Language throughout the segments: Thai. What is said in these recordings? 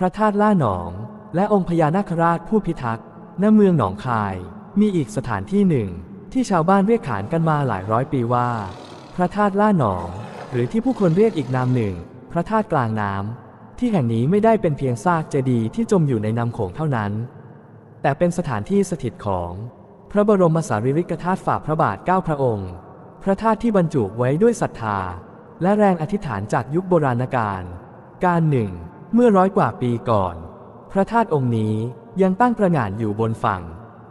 พระธาตุล่าหนอง และองค์พญานาคราชผู้พิทักษ์ณเมืองหนองคาย มีอีกสถานที่หนึ่ง ที่ชาวบ้านเรียกขานกันมาหลายร้อยปีว่า พระธาตุล่าหนอง หรือที่ผู้คนเรียกอีกนามหนึ่ง พระธาตุกลางน้ำที่แห่งนี้ไม่ได้เป็นเพียงซากเจดีย์ที่จมอยู่ในน้ำโขงเท่านั้น แต่เป็นสถานที่สถิตของพระบรมสารีริกธาตุฝ่าพระบาทเก้าพระองค์ พระธาตุที่บรรจุไว้ด้วยศรัทธา และแรงอธิษฐานจากยุคโบราณกาลการหนึ่ง เมื่อร้อยกว่าปีก่อน พระธาตุองค์นี้ยังตั้งประหงานอยู่บนฝั่ง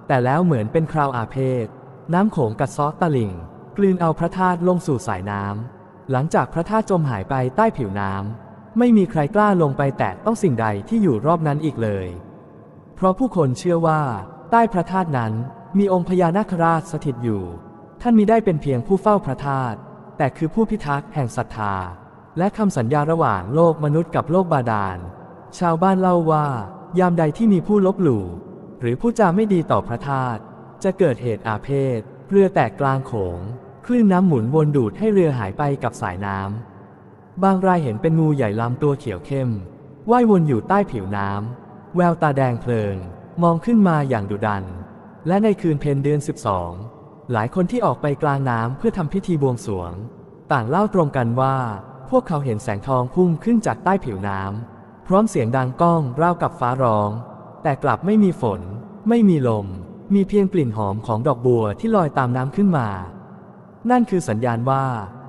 แต่แล้วเหมือนเป็นคราวอาเพศ น้ำโขงกัดซาะตะลิ่ง กลืนเอาพระธาตุลงสู่สายน้ำ หลังจากพระธาตุจมหายไปใต้ผิวน้ำ ไม่มีใครกล้าลงไปแตะต้องสิ่งใดที่อยู่รอบนั้นอีกเลย เพราะผู้คนเชื่อว่า ใต้พระธาตุนั้นมีองค์พญานาคราชสถิตอยู่ ท่านมิได้เป็นเพียงผู้เฝ้าพระธาตุแต่คือผู้พิทักษ์แห่งศรัทธา และคำสัญญาระหว่างโลกมนุษย์กับโลกบาดาล ชาวบ้านเล่าว่า ยามใดที่มีผู้ลบหลู่ หรือผู้จาไม่ดีต่อพระธาตุจะเกิดเหตุอาเพศเรือแตกกลางโขง คลื่นน้ำหมุนวนดูดให้เรือหายไปกับสายน้ำ บางรายเห็นเป็นงูใหญ่ลำตัวเขียวเข้มว่ายวนอยู่ใต้ผิวน้ำ แววตาแดงเพลิง มองขึ้นมาอย่างดุดัน และในคืนเพ็ญเดือน 12 หลายคนที่ออกไปกลางน้ำเพื่อทำพิธีบวงสรวง ต่างเล่าตรงกันว่า พวกเขาเห็นแสงทองพุ่งขึ้นจากใต้ผิวน้ำ พร้อมเสียงดังก้องราวกับฟ้าร้อง แต่กลับไม่มีฝน ไม่มีลม มีเพียงกลิ่นหอมของดอกบัวที่ลอยตามน้ำขึ้นมา นั่นคือสัญญาณว่า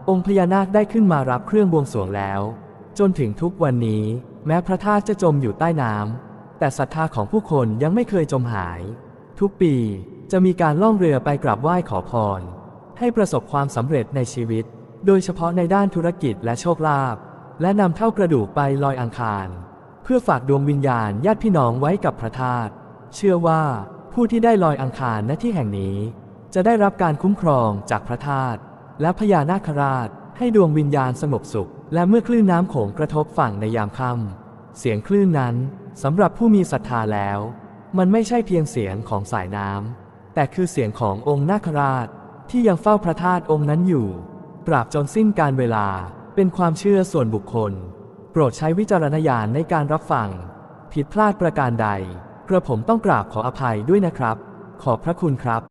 องค์พญานาคได้ขึ้นมารับเครื่องบวงสรวงแล้ว จนถึงทุกวันนี้ แม้พระธาตุจะจมอยู่ใต้น้ำแต่ศรัทธาของผู้คนยังไม่เคยจมหาย ทุกปีจะมีการล่องเรือไปกราบไหว้ขอพร ให้ประสบความสำเร็จในชีวิต โดยเฉพาะในด้านธุรกิจและโชคลาภ และนำเท่ากระดูกไปลอยอังคาร เพื่อฝากดวงวิญญาณญาติพี่น้องไว้กับพระธาตุ เชื่อว่าผู้ที่ได้ลอยอังคารณที่แห่งนี้ จะได้รับการคุ้มครองจากพระธาตุและพญานาคราช ให้ดวงวิญญาณสงบสุข และเมื่อคลื่นน้ำโขงกระทบฝั่งในยามค่ำเสียงคลื่นนั้นสำหรับผู้มีศรัทธาแล้ว มันไม่ใช่เพียงเสียงของสายน้ำแต่คือเสียงขององค์นาคราชที่ยังเฝ้าพระธาตุองค์นั้นอยู่ ตราบจนสิ้นการเวลา เป็นความเชื่อส่วนบุคคล โปรดใช้วิจารณญาณในการรับฟัง ผิดพลาดประการใด กระผมต้องกราบขออภัยด้วยนะครับ ขอบพระคุณครับ